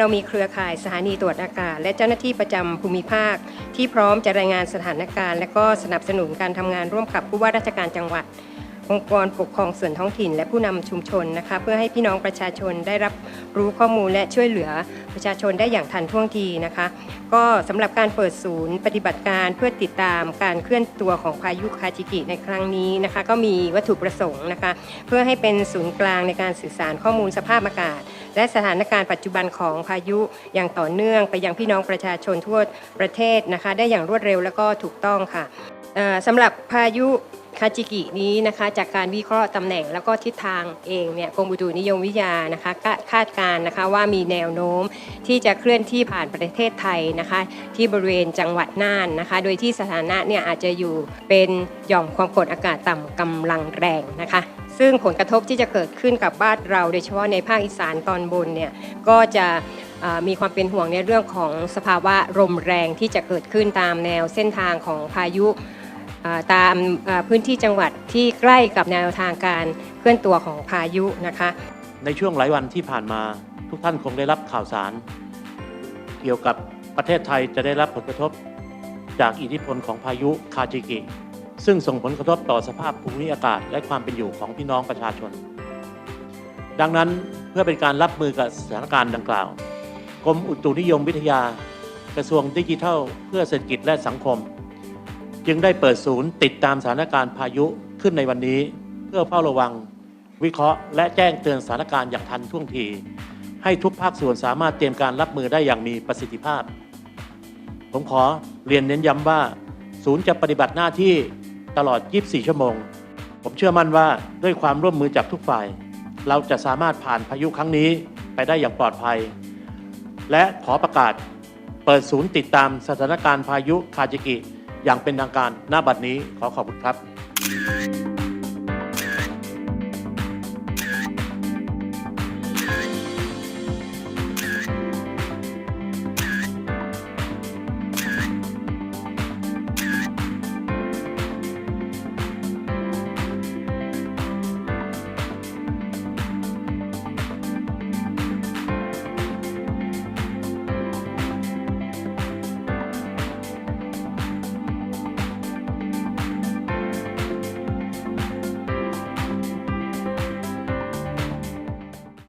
เรามีเครือข่ายสถานีตรวจอากาศ และเจ้าหน้าที่ประจำภูมิภาค ที่พร้อมจะรายงานสถานการณ์ และก็สนับสนุนการทำงานร่วมกับผู้ว่าราชการจังหวัด องค์กรปกครองส่วนท้องถิ่น และผู้นำชุมชนนะคะ เพื่อให้พี่น้องประชาชนได้รับรู้ข้อมูลและช่วยเหลือประชาชนได้อย่างทันท่วงทีนะคะ ก็สำหรับการเปิดศูนย์ ปฏิบัติการเพื่อติดตามการเคลื่อนตัวของพายุคาจิกิในครั้งนี้นะคะ ก็มีวัตถุประสงค์นะคะ เพื่อให้เป็นศูนย์กลางในการสื่อสารข้อมูลสภาพอากาศ และสถานการณ์ปัจจุบันของพายุอย่างต่อเนื่อง ไปยังพี่น้องประชาชนทั่วประเทศนะคะ ได้อย่างรวดเร็วและก็ถูกต้องค่ะสำหรับพายุ คาจิกินี้นะคะจากการวิเคราะห์ตำแหน่งแล้วก็ทิศทางเองเนี่ยกรมอุตุนิยมวิทยานะคะก็คาดการณ์นะคะว่ามีแนวโน้มที่จะเคลื่อนที่ผ่านประเทศไทยนะคะ ที่บริเวณจังหวัดน่านนะคะ โดยที่สถานะเนี่ยอาจจะอยู่เป็นหย่อมความกดอากาศต่ำกำลังแรงนะคะซึ่งผลกระทบที่จะเกิดขึ้นกับบ้านเราโดยเฉพาะในภาคอีสานตอนบนเนี่ยก็จะมีความเป็นห่วงในเรื่องของสภาวะลมแรงที่จะเกิดขึ้นตามแนวเส้นทางของพายุ ตามพื้นที่จังหวัดที่ใกล้กับแนวทางการเคลื่อนตัวของพายุนะคะ ในช่วงหลายวันที่ผ่านมาทุกท่านคงได้รับข่าวสาร เกี่ยวกับประเทศไทยจะได้รับผลกระทบจากอิทธิพลของพายุคาจิกิ ซึ่งส่งผลกระทบต่อสภาพภูมิอากาศและความเป็นอยู่ของพี่น้องประชาชน ดังนั้นเพื่อเป็นการรับมือกับสถานการณ์ดังกล่าว กรมอุตุนิยมวิทยา กระทรวงดิจิทัล เพื่อเศรษฐกิจและสังคม จึงได้เปิดศูนย์ติดตามสถานการณ์พายุขึ้นในวันนี้ เพื่อเฝ้าระวัง วิเคราะห์ และแจ้งเตือนสถานการณ์อย่างทันท่วงที ให้ทุกภาคส่วนสามารถเตรียมการรับมือได้อย่างมีประสิทธิภาพ ผมขอเรียนเน้นย้ำว่า ศูนย์จะปฏิบัติหน้าที่ตลอด 24 ชั่วโมง ผมเชื่อมั่นว่าด้วยความร่วมมือจากทุกฝ่าย เราจะสามารถผ่านพายุครั้งนี้ไปได้อย่างปลอดภัย และขอประกาศ เปิดศูนย์ติดตามสถานการณ์พายุคาจิกิ อย่างเป็นทางการหน้าบัดนี้ขอขอบคุณครับ